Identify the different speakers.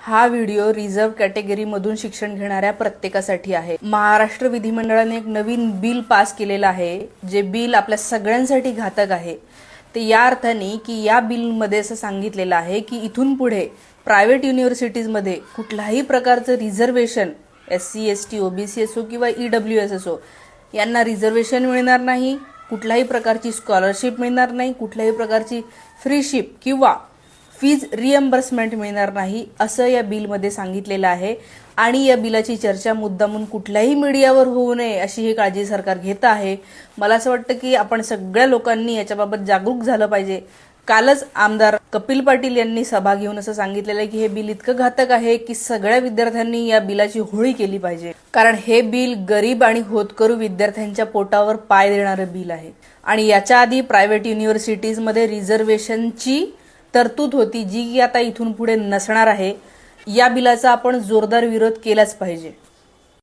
Speaker 1: हा video reserve कॅटेगरीमधून शिक्षण घेणाऱ्या प्रत्येकासाठी आहे. महाराष्ट्र विधिमंडळाने एक नवीन बिल पास केलेलं आहे जे बिल आपल्या सगळ्यांसाठी घातक आहे. ते या अर्थाने की या बिलमध्ये असं सांगितलेलं आहे की इथून पुढे प्रायव्हेट युनिव्हर्सिटीजमध्ये कुठल्याही प्रकारचं reservation S C S T OBC असो किंवा ई डब्ल्यू एस असो यांना रिझर्वेशन मिळणार नाही. कुठल्याही प्रकारची स्कॉलरशिप मिळणार नाही. कुठल्याही प्रकारची फ्रीशिप किंवा फीज रिएम्बर्समेंट मिळणार नाही असं या बिलमध्ये सांगितलेलं आहे. आणि या बिलाची चर्चा मुद्दामून कुठल्याही मीडियावर होऊ नये अशी ही काळजी सरकार घेत आहे. मला असं वाटतं की आपण सगळ्या लोकांनी याच्याबाबत जागरूक झालं पाहिजे. कालच आमदार कपिल पाटील यांनी सभा घेऊन असं सांगितलेलं आहे की हे बिल इतकं घातक आहे की सगळ्या विद्यार्थ्यांनी या बिलाची होळी केली पाहिजे. कारण हे बिल गरीब आणि होतकरू विद्यार्थ्यांच्या पोटावर पाय देणारं बिल आहे. आणि याच्या आधी प्रायव्हेट युनिव्हर्सिटीजमध्ये रिझर्वेशनची तरतूद होती जी की आता इथून पुढे नसणार आहे. या बिलाचा आपण जोरदार विरोध केलाच पाहिजे.